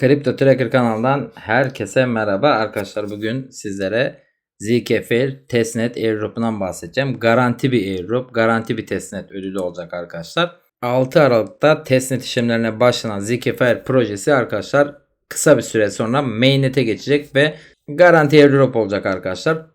Kripto Tracker kanalından herkese merhaba arkadaşlar. Bugün sizlere Zkefir testnet airdrop'undan bahsedeceğim. Garanti bir airdrop, garanti bir testnet ödülü olacak arkadaşlar. 6 Aralık'ta testnet işlemlerine başlanan Zkefir projesi arkadaşlar kısa bir süre sonra mainnet'e geçecek ve garanti airdrop olacak arkadaşlar.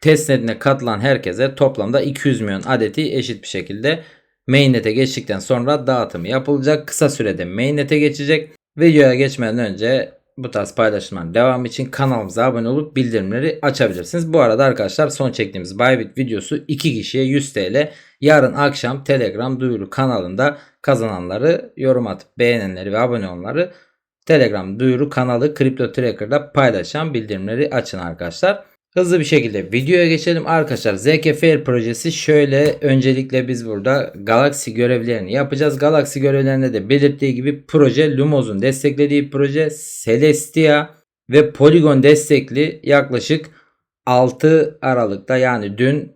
Testnet'ine katılan herkese toplamda 200 milyon adeti eşit bir şekilde mainnet'e geçtikten sonra dağıtımı yapılacak. Kısa sürede mainnet'e geçecek. Videoya geçmeden önce bu tarz paylaşımların devamı için kanalımıza abone olup bildirimleri açabilirsiniz. Bu arada arkadaşlar son çektiğimiz Bybit videosu 2 kişiye 100 TL. Yarın akşam Telegram duyuru kanalında kazananları yorum atıp beğenenleri ve abone olanları Telegram duyuru kanalı Crypto Tracker'da paylaşan bildirimleri açın arkadaşlar. Hızlı bir şekilde videoya geçelim. Arkadaşlar ZK Fair projesi şöyle. Öncelikle biz burada Galaxy görevlerini yapacağız. Galaxy görevlerinde de belirttiği gibi proje Lumos'un desteklediği proje Celestia ve Polygon destekli yaklaşık 6 Aralık'ta yani dün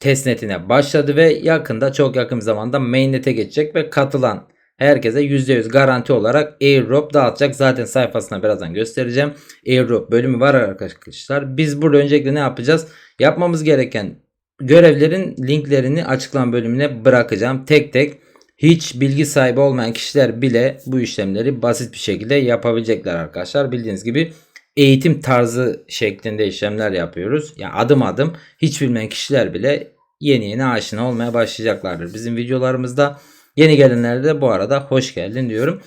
testnetine başladı ve yakında çok yakın zamanda mainnet'e geçecek ve katılan herkese %100 garanti olarak airdrop dağıtacak. Zaten sayfasına birazdan göstereceğim. Airdrop bölümü var arkadaşlar. Biz burada öncelikle ne yapacağız? Yapmamız gereken görevlerin linklerini açıklama bölümüne bırakacağım. Tek tek hiç bilgi sahibi olmayan kişiler bile bu işlemleri basit bir şekilde yapabilecekler arkadaşlar. Bildiğiniz gibi eğitim tarzı şeklinde işlemler yapıyoruz. Yani adım adım hiç bilmeyen kişiler bile yeni yeni aşina olmaya başlayacaklardır. Bizim videolarımızda Yeni gelenlere de bu arada hoş geldin diyorum.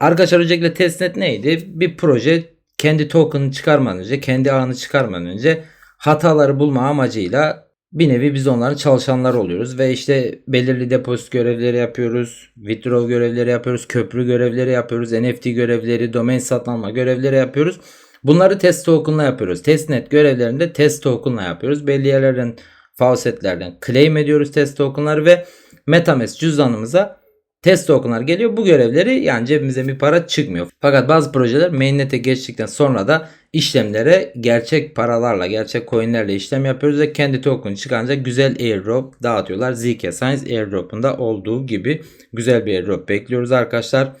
Arkadaşlar öncelikle testnet neydi? Bir proje kendi token'ı çıkarmadan önce, kendi ağını çıkarmadan önce hataları bulma amacıyla bir nevi biz onların çalışanları oluyoruz ve işte belirli depozit görevleri yapıyoruz, withdraw görevleri yapıyoruz, köprü görevleri yapıyoruz, NFT görevleri, domain satın alma görevleri yapıyoruz. Bunları test token'la yapıyoruz. Testnet görevlerinde test token'la yapıyoruz. Belli yerlerden faucetlerden claim ediyoruz test token'ları ve Metamask cüzdanımıza test tokenlar geliyor. Bu görevleri yani cebimize bir para çıkmıyor. Fakat bazı projeler mainnet'e geçtikten sonra da işlemlere gerçek paralarla, gerçek coinlerle işlem yapıyoruz ve kendi token çıkınca güzel airdrop dağıtıyorlar. ZK Science airdrop'unda olduğu gibi güzel bir airdrop bekliyoruz arkadaşlar.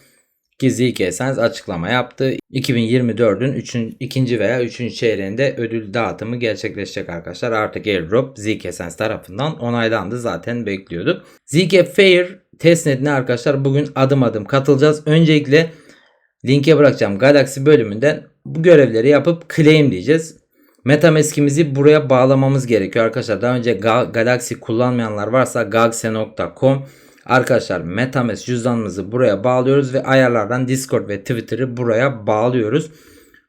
Ki ZK Science açıklama yaptı. 2024'ün 3. 2. veya 3. çeyreğinde ödül dağıtımı gerçekleşecek arkadaşlar. Artık airdrop ZK Science tarafından onaylandı. Zaten bekliyorduk. ZK Fair testnetine arkadaşlar bugün adım adım katılacağız. Öncelikle linke bırakacağım Galaxy bölümünden bu görevleri yapıp claim diyeceğiz. Metamask'imizi buraya bağlamamız gerekiyor arkadaşlar. Daha önce Galaxy kullanmayanlar varsa galaxy.com Arkadaşlar Metamask cüzdanımızı buraya bağlıyoruz ve ayarlardan Discord ve Twitter'ı buraya bağlıyoruz.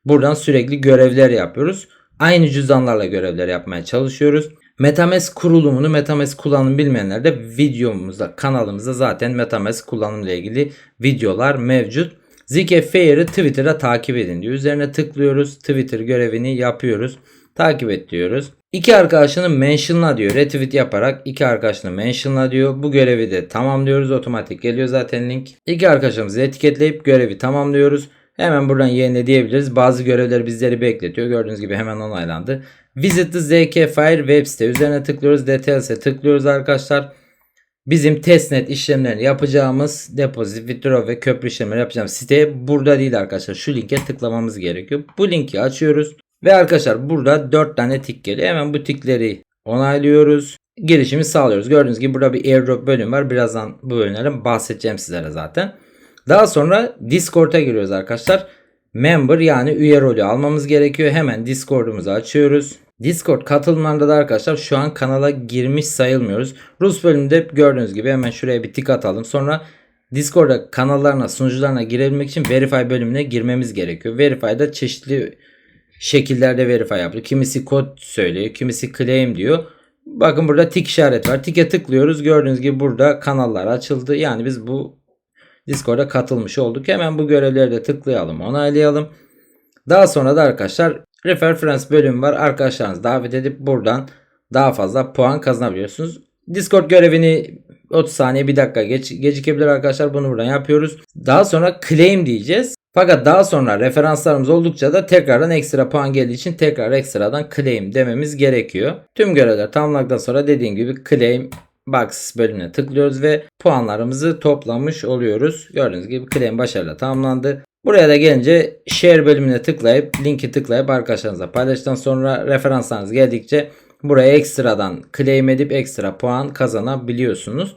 Buradan sürekli görevler yapıyoruz. Aynı cüzdanlarla görevler yapmaya çalışıyoruz. Metamask kurulumunu Metamask kullanım bilmeyenler de videomuzda kanalımızda zaten Metamask kullanım ile ilgili videolar mevcut. Zk Fair'ı Twitter'da takip edin diyor. Üzerine tıklıyoruz. Twitter görevini yapıyoruz. Takip et diyoruz. İki arkadaşını mentionla diyor. Retweet yaparak iki arkadaşını mentionla diyor. Bu görevi de tamamlıyoruz. Otomatik geliyor zaten link. İki arkadaşımızı etiketleyip görevi tamamlıyoruz. Hemen buradan yenile diyebiliriz. Bazı görevler bizleri bekletiyor. Gördüğünüz gibi hemen onaylandı. Visit the ZK File web site üzerine tıklıyoruz. Details'e tıklıyoruz arkadaşlar. Bizim testnet işlemlerini yapacağımız depozit, withdraw ve köprü işlemleri yapacağımız site burada değil arkadaşlar. Şu linke tıklamamız gerekiyor. Bu linki açıyoruz. Ve arkadaşlar burada 4 tane tik geliyor. Hemen bu tikleri onaylıyoruz. Girişimi sağlıyoruz. Gördüğünüz gibi burada bir airdrop bölüm var. Birazdan bu bölümlerden bahsedeceğim sizlere zaten. Daha sonra Discord'a giriyoruz arkadaşlar. Member yani üye rolü almamız gerekiyor. Hemen Discord'umuzu açıyoruz. Discord katılımlarında da arkadaşlar şu an kanala girmiş sayılmıyoruz. Rus bölümünde gördüğünüz gibi hemen şuraya bir tik atalım. Sonra Discord'a kanallarına sunucularına girebilmek için Verify bölümüne girmemiz gerekiyor. Verify'da çeşitli şekillerde verify yapıyor. Kimisi kod söylüyor. Kimisi claim diyor. Bakın burada tik işaret var. Tike tıklıyoruz. Gördüğünüz gibi burada kanallar açıldı. Yani biz bu Discord'a katılmış olduk. Hemen bu görevleri de tıklayalım. Onaylayalım. Daha sonra da arkadaşlar Refer Friends bölümü var. Arkadaşlarınızı davet edip buradan daha fazla puan kazanabiliyorsunuz. Discord görevini 30 saniye 1 dakika geç, gecikebilir arkadaşlar. Bunu buradan yapıyoruz. Daha sonra claim diyeceğiz. Fakat daha sonra referanslarımız oldukça da tekrardan ekstra puan geldiği için tekrar ekstradan claim dememiz gerekiyor. Tüm görevler tamamlandıktan sonra dediğim gibi claim Box bölümüne tıklıyoruz ve puanlarımızı toplamış oluyoruz. Gördüğünüz gibi claim başarıyla tamamlandı. Buraya da gelince share bölümüne tıklayıp linki tıklayıp arkadaşlarınızla paylaştıktan sonra referanslarınız geldikçe buraya ekstradan claim edip ekstra puan kazanabiliyorsunuz.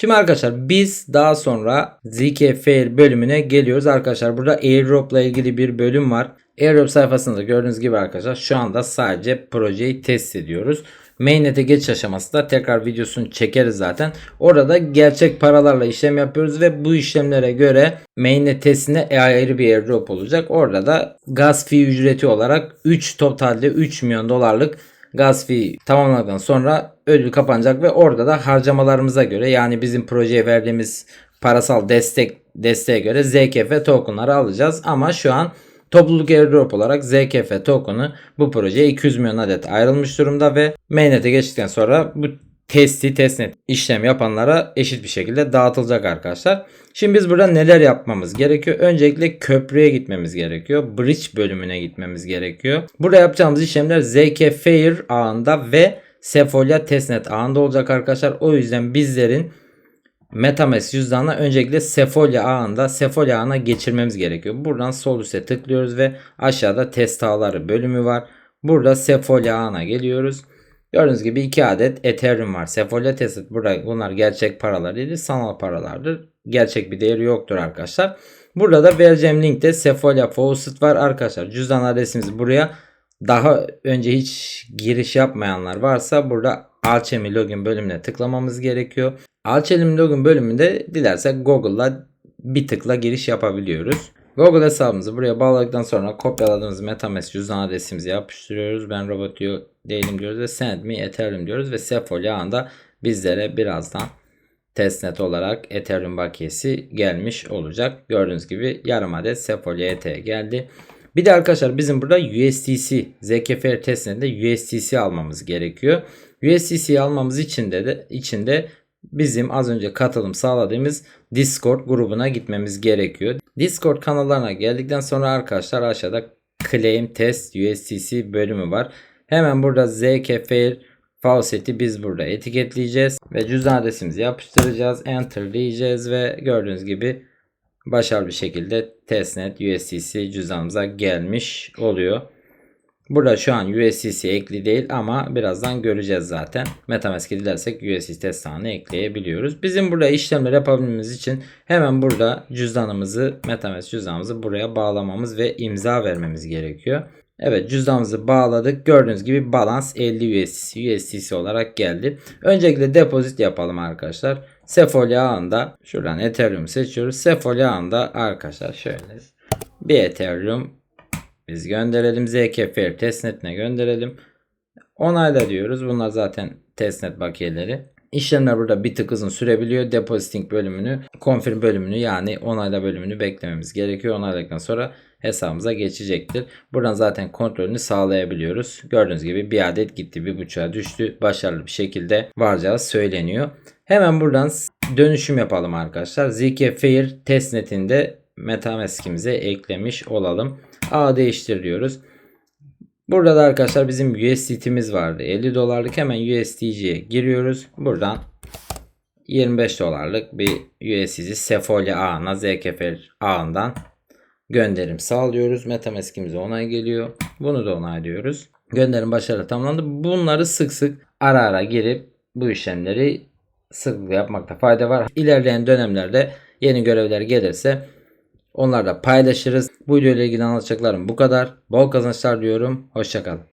Şimdi arkadaşlar biz daha sonra ZK Fair bölümüne geliyoruz. Arkadaşlar burada airdrop ile ilgili bir bölüm var. Airdrop sayfasında gördüğünüz gibi arkadaşlar şu anda sadece projeyi test ediyoruz. Mainnet'e geçiş aşaması da tekrar videosunu çekeriz zaten. Orada gerçek paralarla işlem yapıyoruz ve bu işlemlere göre mainnet testine ayrı bir airdrop olacak. Orada da gas fee ücreti olarak 3 totalde 3 milyon dolarlık gaz fee tamamladıktan sonra ödül kapanacak ve orada da harcamalarımıza göre yani bizim projeye verdiğimiz parasal destek desteğe göre ZKF tokenları alacağız. Ama şu an topluluk airdrop olarak ZKF token'ı bu projeye 200 milyon adet ayrılmış durumda ve mainnet'e geçtikten sonra bu testi testnet işlem yapanlara eşit bir şekilde dağıtılacak arkadaşlar. Şimdi biz burada neler yapmamız gerekiyor? Öncelikle köprüye gitmemiz gerekiyor. Bridge bölümüne gitmemiz gerekiyor. Burada yapacağımız işlemler ZK Fair ağında ve Sefolia testnet ağında olacak arkadaşlar. O yüzden bizlerin Metamask cüzdanına öncelikle Sefolia ağında Sefolia ağına geçirmemiz gerekiyor. Buradan sol üste tıklıyoruz ve aşağıda test ağları bölümü var. Burada Sefolia ağına geliyoruz. Gördüğünüz gibi iki adet Ethereum var. Sefolia testnet burada bunlar gerçek paralar değil sanal paralardır. Gerçek bir değeri yoktur arkadaşlar. Burada da vereceğim linkte Sefolia Faucet var arkadaşlar. Cüzdan adresimizi buraya daha önce hiç giriş yapmayanlar varsa burada Alchemy login bölümüne tıklamamız gerekiyor. Alchemy login bölümünde dilersek Google'la bir tıkla giriş yapabiliyoruz. Google hesabımızı buraya bağladıktan sonra kopyaladığımız Metamask cüzdan adresimizi yapıştırıyoruz. Ben robot diyor, değilim diyoruz ve send me Ethereum diyoruz ve Sefolia ağında bizlere birazdan testnet olarak Ethereum bakiyesi gelmiş olacak. Gördüğünüz gibi yarım adet Sefolia ET geldi. Bir de arkadaşlar bizim burada USDC ZKFR testnetinde USDC almamız gerekiyor. USDC almamız için de, de içinde bizim az önce katılım sağladığımız Discord grubuna gitmemiz gerekiyor. Discord kanallarına geldikten sonra arkadaşlar aşağıda Claim Test USDC bölümü var. Hemen burada ZKFR Faucet'i biz burada etiketleyeceğiz ve cüzdan adresimizi yapıştıracağız. Enter diyeceğiz ve gördüğünüz gibi başarılı bir şekilde testnet USDC cüzdanımıza gelmiş oluyor. Burada şu an USDC ekli değil ama birazdan göreceğiz zaten. Metamask'e dilersek USDC test sahanı ekleyebiliyoruz. Bizim burada işlemler yapabilmemiz için hemen burada cüzdanımızı Metamask cüzdanımızı buraya bağlamamız ve imza vermemiz gerekiyor. Evet cüzdanımızı bağladık. Gördüğünüz gibi balans 50 USDC, USDC olarak geldi. Öncelikle depozit yapalım arkadaşlar. Sefolia ağında şuradan Ethereum seçiyoruz. Sefolia ağında arkadaşlar şöyle bir Ethereum biz gönderelim. ZKFR testnetine gönderelim. Onayla diyoruz. Bunlar zaten testnet bakiyeleri. İşlemler burada bir tık uzun sürebiliyor. Depositing bölümünü, confirm bölümünü yani onayla bölümünü beklememiz gerekiyor. Onayladıktan sonra hesabımıza geçecektir. Buradan zaten kontrolünü sağlayabiliyoruz. Gördüğünüz gibi bir adet gitti bir buçuğa düştü. Başarılı bir şekilde varacağı söyleniyor. Hemen buradan dönüşüm yapalım arkadaşlar. ZK Fair testnetinde Metamask'imize eklemiş olalım. A değiştir diyoruz. Burada da arkadaşlar bizim USDT'miz vardı. 50 dolarlık hemen USDC'ye giriyoruz. Buradan 25 dolarlık bir USDC Sefolia ağına ZKFR ağından gönderim sağlıyoruz. Metamask'imize onay geliyor. Bunu da onaylıyoruz. Gönderim başarılı tamamlandı. Bunları sık sık ara ara girip bu işlemleri sıklıkla yapmakta fayda var. İlerleyen dönemlerde yeni görevler gelirse onlarla paylaşırız. Bu video ile ilgili anlatacaklarım bu kadar. Bol kazançlar diyorum. Hoşçakalın.